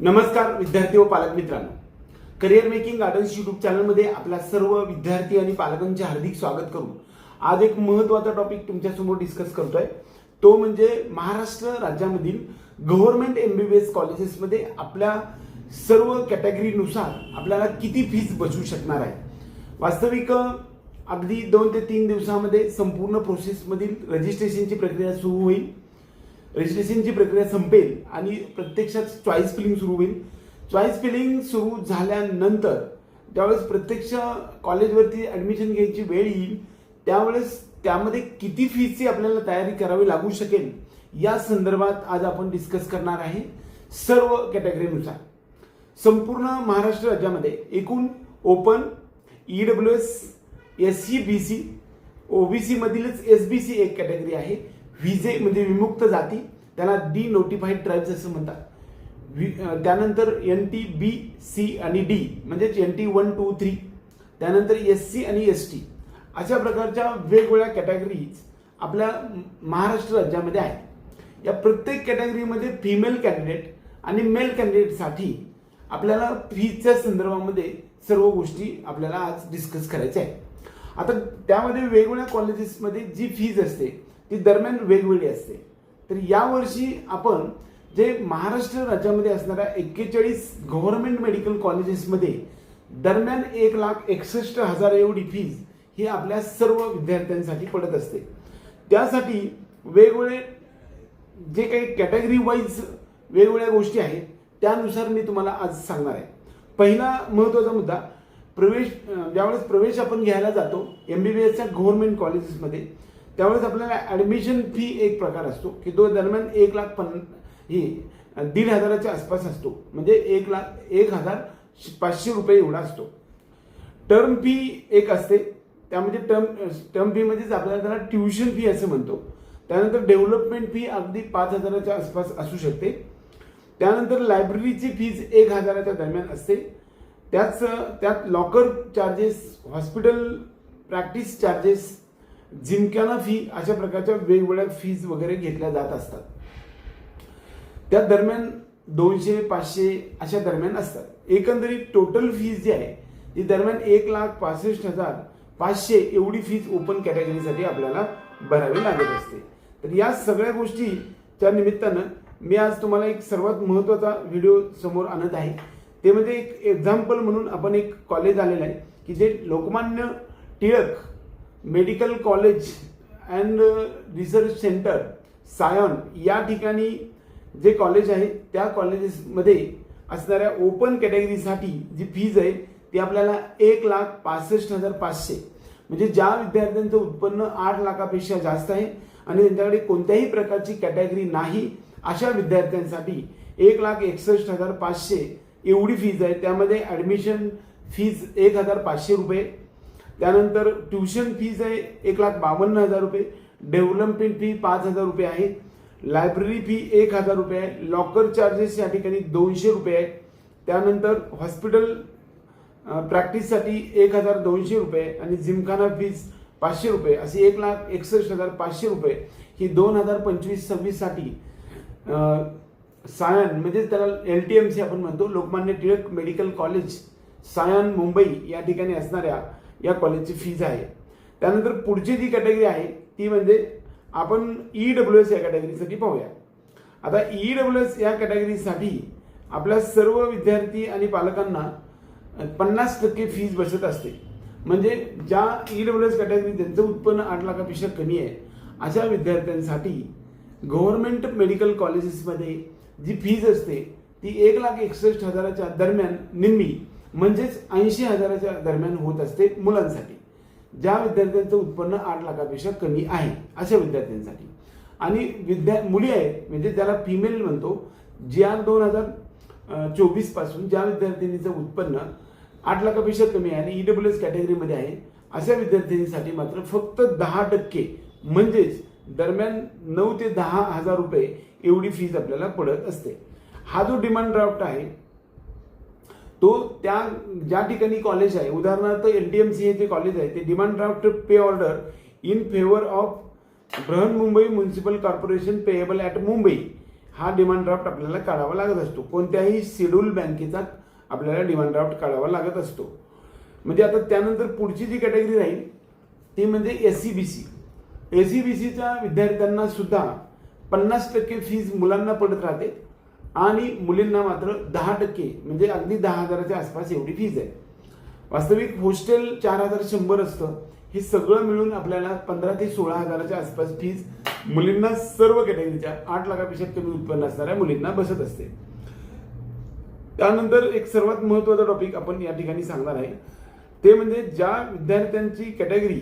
नमस्कार विद्यार्थी व पालक मित्रांनो. करिअर मेकिंग गार्डन्स युट्यूब चॅनलमध्ये आपल्या सर्व विद्यार्थी आणि पालकांचे हार्दिक स्वागत करून आज एक महत्त्वाचा टॉपिक तुमच्यासमोर डिस्कस करतोय. तो म्हणजे महाराष्ट्र राज्यामधील गव्हर्नमेंट एस कॉलेजेसमध्ये आपल्या सर्व कॅटेगरीनुसार आपल्याला किती फीज बचू शकणार आहे. वास्तविक अगदी दोन ते तीन दिवसामध्ये संपूर्ण प्रोसेसमधील रजिस्ट्रेशनची प्रक्रिया सुरू होईल. रजिस्ट्रेशनची प्रक्रिया संपेल आणि प्रत्यक्षात चॉईस फिलिंग सुरू होईल. चॉईस फिलिंग सुरू झाल्यानंतर ज्यावेळेस प्रत्यक्ष कॉलेजवरती ॲडमिशन घ्यायची वेळ येईल त्यावेळेस त्यामध्ये किती फीची आपल्याला तयारी करावी लागू शकेल या संदर्भात आज आपण डिस्कस करणार आहे सर्व कॅटेगरीनुसार संपूर्ण महाराष्ट्र राज्यामध्ये एकूण open E W S S C B C O B सीमधीलच S B C एक कॅटेगरी आहे. व्हिजे म्हणजे विमुक्त जाती त्याला डी नोटिफाईड ट्राईब्स असं म्हणतात. वि- त्यानंतर एन टी बी सी आणि डी म्हणजेच N T one two three त्यानंतर एस सी आणि एस टी अशा प्रकारच्या वेगवेगळ्या कॅटेगरीज आपल्या महाराष्ट्र राज्यामध्ये आहेत. या प्रत्येक कॅटेगरीमध्ये फिमेल कॅन्डिडेट आणि मेल कॅन्डिडेटसाठी आपल्याला फीच्या संदर्भामध्ये सर्व गोष्टी आपल्याला आज डिस्कस करायच्या आहेत. आता त्यामध्ये वेगवेगळ्या कॉलेजेसमध्ये जी फीज असते ती दरम्यान वेगवेगळी असते. तर यावर्षी आपण जे महाराष्ट्र राज्यामध्ये असणाऱ्या एक्केचाळीस गव्हर्नमेंट मेडिकल कॉलेजेसमध्ये दरम्यान एक लाख एकसष्ट हजार एवढी फीज ही आपल्या सर्व विद्यार्थ्यांसाठी पडत असते. त्यासाठी वेगवेगळे जे काही कॅटेगरी वाईज वेगवेगळ्या गोष्टी आहेत त्यानुसार मी तुम्हाला आज सांगणार आहे. पहिला महत्त्वाचा मुद्दा प्रवेश ज्यावेळेस प्रवेश आपण घ्यायला जातो एम बी बी एसच्या गव्हर्नमेंट कॉलेजेसमध्ये त्यावेळेस आपल्याला ॲडमिशन फी एक प्रकार असतो की तो दरम्यान एक लाख पन ही दीड हजाराच्या आसपास असतो. म्हणजे एक लाख एक हजार पाचशे रुपये एवढा असतो. टर्म फी एक असते. त्यामध्ये टर्म टर्म फी म्हणजेच आपल्याला त्याला ट्युशन फी असं म्हणतो. त्यानंतर डेव्हलपमेंट फी अगदी पाच हजाराच्या आसपास असू शकते. त्यानंतर लायब्ररीची फीज एक हजाराच्या दरम्यान असते. त्याच त्यात locker charges hospital practice charges gymkhana fee अशा प्रकारच्या वेगवेगळ्या फीज वगैरे घेतल्या जात असतात. त्या दरम्यान दोनशे पाचशे अशा दरम्यान असतात. एकंदरीत टोटल फीज जी आहे ती दरम्यान एक लाख पासष्ट हजार पाचशे एवढी फीज ओपन कॅटेगरीसाठी आपल्याला भरावी लागत असते. तर या सगळ्या गोष्टीच्या निमित्तानं मी आज तुम्हाला एक सर्वात महत्त्वाचा व्हिडिओ समोर आणत आहे. ते म्हणजे एक एक्झाम्पल म्हणून आपण एक कॉलेज आलेलं आहे की जे Lokmanya Tilak medical college and research centre Sion या ठिकाणी जे कॉलेज आहे त्या कॉलेजेसमध्ये असणाऱ्या ओपन कॅटेगरीसाठी जी फीज आहे ती आपल्याला एक लाख पासष्ट हजार पाचशे. म्हणजे ज्या विद्यार्थ्यांचं उत्पन्न आठ लाखापेक्षा जास्त आहे आणि त्यांच्याकडे कोणत्याही प्रकारची कॅटेगरी नाही अशा विद्यार्थ्यांसाठी एक लाख एकसष्ट हजार पाचशे एवढी फीज आहे. त्यामध्ये ॲडमिशन फीज एक हजार पाचशे रुपये त्यानंतर ट्युशन फीज आहे एक लाख बावन्न हजार रुपये डेव्हलपमेंट फी पाच हजार रुपये आहे लायब्ररी फी एक हजार रुपये आहे लॉकर चार्जेस या ठिकाणी दोनशे रुपये आहे त्यानंतर हॉस्पिटल प्रॅक्टिससाठी एक हजार दोनशे रुपये आणि जिमखाना फीज पाचशे रुपये असे एक लाख एकसष्ट हजार पाचशे रुपये ही दोन हजार पंचवीस सव्वीससाठी सायन म्हणजेच त्याला एल टी एम सी आपण म्हणतो लोकमान्य टिळक मेडिकल कॉलेज सायन मुंबई या ठिकाणी असणाऱ्या या कॉलेजची फीज आहे. त्यानंतर पुढची जी कॅटेगरी आहे ती म्हणजे आपण ई डब्ल्यू एस या कॅटेगरीसाठी पाहूया. आता ई डब्ल्यू एस या कॅटेगरीसाठी आपल्या सर्व विद्यार्थी आणि पालकांना पन्नास टक्के फीज बसत असते. म्हणजे ज्या ई डब्ल्यू एस कॅटेगरी त्यांचं उत्पन्न आठ लाखापेक्षा कमी आहे अशा विद्यार्थ्यांसाठी गव्हर्नमेंट मेडिकल कॉलेजेसमध्ये जी फीज असते ती एक लाख एकसष्ट हजाराच्या दरम्यान निम्मी म्हणजेच ऐंशी हजाराच्या दरम्यान होत असते मुलांसाठी. ज्या विद्यार्थ्यांचं उत्पन्न आठ लाखापेक्षा कमी आहे अशा विद्यार्थ्यांसाठी. आणि विद्या मुली आहेत म्हणजे ज्याला फिमेल म्हणतो ज्या दोन हजार चोवीसपासून ज्या विद्यार्थिनीचं उत्पन्न आठ लाखापेक्षा कमी आहे आणि ईडब्ल्यू एस कॅटेगरीमध्ये आहे अशा विद्यार्थिनीसाठी मात्र फक्त दहा टक्के म्हणजेच दरम्यान नऊ ते दहा हजार रुपये एवढी फीज आपल्याला पडत असते. हा जो डिमांड ड्राफ्ट आहे तो त्या ज्या ठिकाणी कॉलेज आहे उदाहरणार्थ एल डी एम सी हे जे कॉलेज आहे ते demand draft pay order in favour of Brihanmumbai municipal corporation payable at Mumbai. हा डिमांड ड्राफ्ट आपल्याला काढावा लागत असतो. कोणत्याही शेड्यूल बँकेचा आपल्याला डिमांड ड्राफ्ट काढावा लागत असतो. म्हणजे आता त्यानंतर पुढची जी कॅटेगरी राहील ती म्हणजे S C B C S C B सीच्या विद्यार्थ्यांना सुद्धा पन्नास टक्के फीज मुलांना पडत राहते. आणि मुलींना मात्र दहा टक्के म्हणजे अगदी दहा हजाराच्या आसपास एवढी फीज आहे. वास्तविक हॉस्टेल चार हजार शंभर असतं. हे सगळं मिळून आपल्याला पंधरा ते सोळा हजाराच्या आसपास फीज मुलींना सर्व कॅटेगरीच्या आठ लाखापेक्षा कमी उत्पन्न असणाऱ्या मुलींना बसत असते. त्यानंतर एक सर्वात महत्त्वाचा टॉपिक आपण या ठिकाणी सांगणार आहे. ते म्हणजे ज्या विद्यार्थ्यांची कॅटेगरी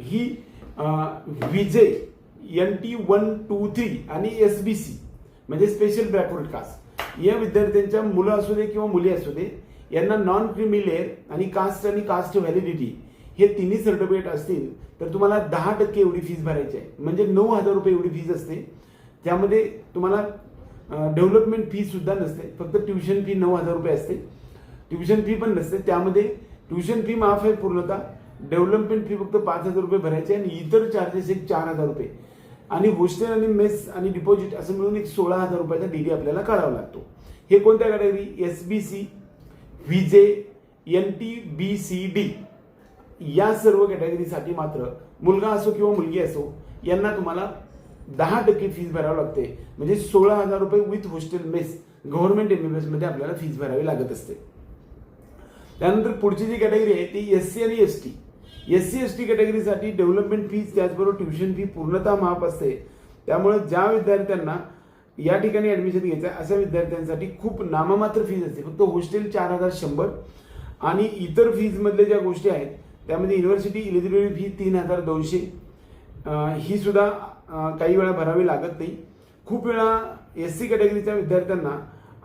ही VJ N T one two three आणि एस बी सी म्हणजे स्पेशल बॅकवर्ड कास्ट या विद्यार्थ्यांच्या मुलं असू दे किंवा मुली असू दे यांना नॉन क्रिमी लेअर आणि कास्ट आणि कास्ट व्हॅलिडिटी हे तिन्ही सर्टिफिकेट असतील तर तुम्हाला दहा टक्के एवढी फीज भरायची आहे. म्हणजे नऊ हजार रुपये एवढी फीज असते. त्यामध्ये तुम्हाला डेव्हलपमेंट फी सुद्धा नसते. फक्त ट्युशन फी नऊ हजार रुपये असते. ट्युशन फी पण नसते. त्यामध्ये ट्युशन फी माफ आहे पूर्णतः. डेव्हलपमेंट फी फक्त पाच हजार रुपये भरायचे आणि इतर चार्जेस एक चार हजार रुपये. आणि हॉस्टेल आणि मेस आणि डिपॉझिट असं मिळून एक सोळा हजार रुपयाचा डीडी आपल्याला काढावा लागतो. हे कोणत्या category S B C VJ N T B C D या सर्व कॅटेगरीसाठी मात्र मुलगा असो किंवा मुलगी असो यांना तुम्हाला दहा टक्के फीज भरावी लागते. म्हणजे सोळा हजार रुपये विथ हॉस्टेल मेस गव्हर्नमेंट एमबीबीएसमध्ये आपल्याला फीज भरावी लागत असते. त्यानंतर पुढची जी कॅटेगरी आहे ती एस सी आणि S T S C S T कॅटेगरीसाठी development fees त्याचबरोबर ट्युशन फी पूर्णतः माफ असते. त्यामुळे ज्या विद्यार्थ्यांना या ठिकाणी ऍडमिशन घ्यायचं आहे अशा विद्यार्थ्यांसाठी खूप नाममात्र फीज असते. फक्त हॉस्टेल चार हजार शंभर आणि इतर फीजमधल्या ज्या गोष्टी आहेत त्यामध्ये युनिव्हर्सिटी इलिजिबिलिटी फी तीन हजार दोनशे. ही सुद्धा काही वेळा भरावी लागत नाही. खूप वेळा एस सी कॅटेगरीच्या विद्यार्थ्यांना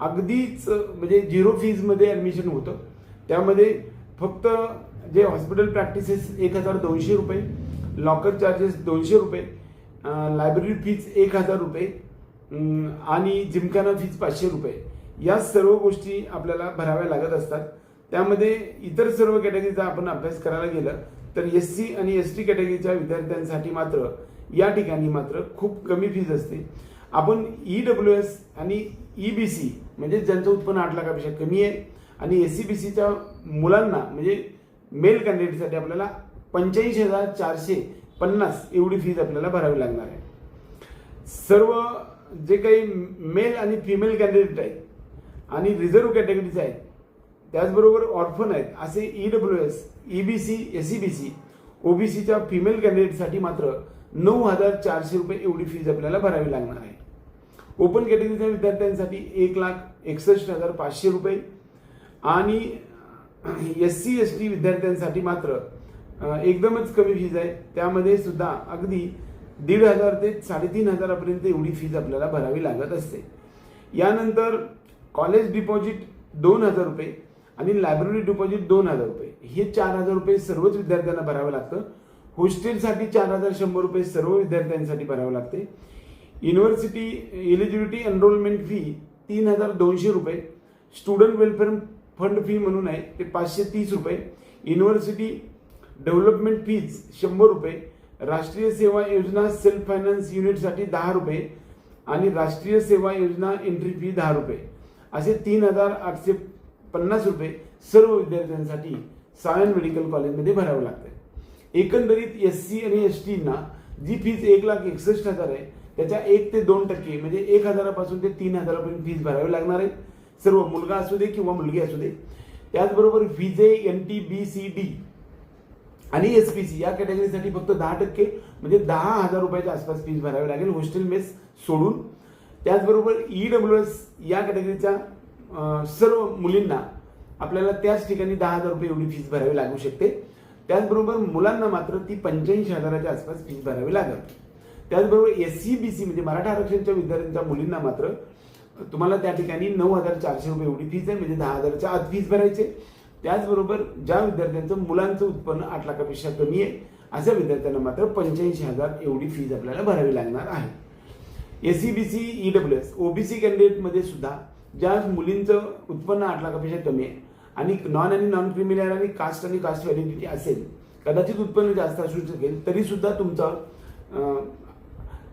अगदीच म्हणजे झिरो फीजमध्ये ॲडमिशन होतं. त्यामध्ये फक्त जे हॉस्पिटल प्रॅक्टिसेस एक हजार दोनशे रुपये लॉकर चार्जेस दोनशे रुपये लायब्ररी फीज एक हजार रुपये आणि जिमखाना फीज पाचशे रुपये. या सर्व गोष्टी आपल्याला भराव्या लागत असतात. त्यामध्ये इतर सर्व कॅटेगरीचा आपण अभ्यास करायला गेलं तर एस सी आणि एस टी कॅटेगरीच्या विद्यार्थ्यांसाठी मात्र या ठिकाणी मात्र खूप कमी फीज असते. आपण ई डब्ल्यू एस आणि ई बी सी म्हणजे ज्यांचं उत्पन्न आठ लाखापेक्षा कमी आहे आणि एस सी बी सीच्या मुलांना म्हणजे मेल कॅन्डिडेटसाठी आपल्याला पंच्याऐंशी हजार चारशे पन्नास एवढी फीज आपल्याला भरावी लागणार आहे. सर्व जे काही मेल आणि फिमेल कॅन्डिडेट आहेत आणि रिझर्व्ह कॅटेगरीचे आहेत त्याचबरोबर ऑर्फन आहेत असे E W S E B C S C B C ओबीसीच्या female कॅन्डिडेटसाठी मात्र नऊ हजार चारशे रुपये एवढी फीज आपल्याला भरावी लागणार आहे. ओपन कॅटेगरीच्या विद्यार्थ्यांसाठी एक लाख एकसष्ट हजार पाचशे रुपये आणि एस सी एस टी विद्यार्थ्यांसाठी मात्र एकदमच कमी फीज आहे. त्यामध्ये सुद्धा अगदी दीड हजार ते साडेतीन हजारापर्यंत एवढी फीज आपल्याला भरावी लागत असते. यानंतर कॉलेज डिपॉझिट दोन हजार रुपये आणि लायब्ररी डिपॉझिट दोन हजार रुपये. हे चार हजार रुपये सर्वच विद्यार्थ्यांना भरावं लागतं. हॉस्टेलसाठी चार हजार शंभर रुपये सर्व विद्यार्थ्यांसाठी भरावं लागते. युनिव्हर्सिटी एलिजिबिलिटी एनरोलमेंट फी तीन हजार दोनशे रुपये. स्टुडंट वेलफेअर फंड फी म्हणून आहे ते पाचशे तीस रुपये. युनिव्हर्सिटी डेव्हलपमेंट फीज शंभर रुपये. राष्ट्रीय सेवा योजना सेल्फ फायनान्स युनिटसाठी दहा रुपये आणि राष्ट्रीय सेवा योजना एंट्री फी दहा रुपये. असे तीन हजार आठशे पन्नास रुपये सर्व विद्यार्थ्यांसाठी सायन मेडिकल कॉलेजमध्ये भरावं लागतं. एकंदरीत एस सी आणि एस टीना जी फीज एक लाख एकसष्ट हजार आहे त्याच्या एक ते दोन टक्के म्हणजे एक हजारापासून ते तीन हजारापर्यंत फीज भरावी लागणार आहे. सर्व मुलगा असू दे किंवा मुलगी असू दे त्याचबरोबर VJ N T B C D आणि एस पी सी या कॅटेगरीसाठी फक्त दहा टक्के म्हणजे दहा हजार रुपयाच्या आसपास फीज भरावी लागेल. हॉस्टेल मेस सोडून. त्याचबरोबर ई डब्ल्यू एस या कॅटेगरीच्या सर्व मुलींना आपल्याला त्याच ठिकाणी दहा हजार रुपये एवढी फीज भरावी लागू शकते. त्याचबरोबर मुलांना मात्र ती पंच्याऐंशी हजाराच्या आसपास फीज भरावी लागेल. त्याचबरोबर एस सी बी सी म्हणजे मराठा आरक्षणच्या विद्यार्थ्यांच्या मुलींना मात्र तुम्हाला त्या ठिकाणी नऊ हजार चारशे रुपये एवढी फीज आहे म्हणजे दहा हजारच्या आत फीज भरायचे. त्याचबरोबर ज्या विद्यार्थ्यांचं मुलांचं उत्पन्न आठ लाखापेक्षा कमी आहे अशा विद्यार्थ्यांना मात्र पंच्याऐंशी हजार एवढी फीज आपल्याला भरावी लागणार आहे. S C B C E W S OBC कॅन्डिडेटमध्ये सुद्धा ज्या मुलींचं उत्पन्न आठ लाखापेक्षा कमी आहे आणि नॉन आणि नॉन क्रिमिनल आणि कास्ट आणि कास्ट व्हॅलिडिटी असेल कदाचित उत्पन्न जास्त असू शकेल तरी सुद्धा तुमचा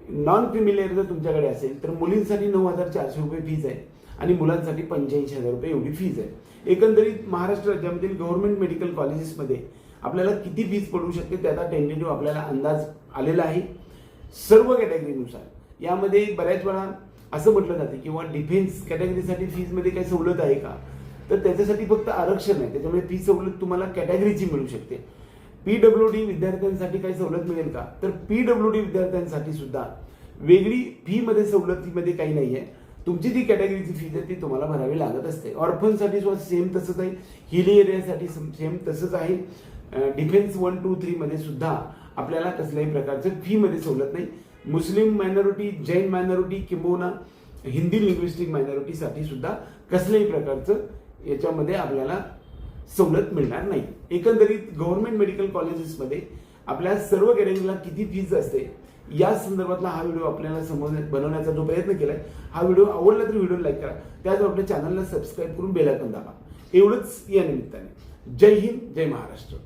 नॉन फिमिलियर जर तुमच्याकडे असेल तर मुलींसाठी नऊ हजार चारशे रुपये फीज आहे आणि मुलांसाठी पंच्याऐंशी हजार रुपये एवढी फीज आहे. एकंदरीत महाराष्ट्र राज्यामधील गव्हर्नमेंट मेडिकल कॉलेजेसमध्ये आपल्याला किती फीज पडू शकते त्याचा टेंटेटिव्ह आपल्याला अंदाज आलेला आहे. सर्व कॅटेगरीनुसार यामध्ये बऱ्याच वेळा असं म्हटलं जाते किंवा डिफेन्स कॅटेगरीसाठी फीजमध्ये काही सवलत आहे का? तर त्याच्यासाठी फक्त आरक्षण आहे. त्याच्यामुळे फी सवलत तुम्हाला कॅटेगरीची मिळू शकते. पीडब्ल्यू डी विद्यार्थ्यांसाठी काही सवलत मिळेल का? तर पीडब्ल्यू डी विद्यार्थ्यांसाठी सुद्धा. वेगळी फी मध्ये सवलतीमध्ये काही नाही आहे तुमची जी कॅटेगरीची फीज आहे ती तुम्हाला भरावी लागत असते. ऑर्फनसाठी सुद्धा सेम तसंच आहे. हिली एरियासाठी सेम तसंच आहे. डिफेन्स वन टू थ्री मध्ये सुद्धा आपल्याला कसल्याही प्रकारचं फी मध्ये सवलत नाही. मुस्लिम मायनॉरिटी जैन मायनॉरिटी किंबहुना हिंदी लिंग्विस्टिक मायनॉरिटीसाठी सुद्धा कसल्याही प्रकारचं याच्यामध्ये आपल्याला सवलत मिळणार नाही. एकंदरीत गव्हर्नमेंट मेडिकल कॉलेजेसमध्ये आपल्या सर्व कॅटेगरीला किती फीज असते या संदर्भातला हा व्हिडिओ आपल्याला समोर बनवण्याचा जो प्रयत्न केलाय हा व्हिडिओ आवडला तर व्हिडिओ लाईक करा. त्याचबरोबर आपल्या चॅनलला सबस्क्राईब करून बेलायकन दाबा. एवढंच या निमित्ताने. जय हिंद जय महाराष्ट्र.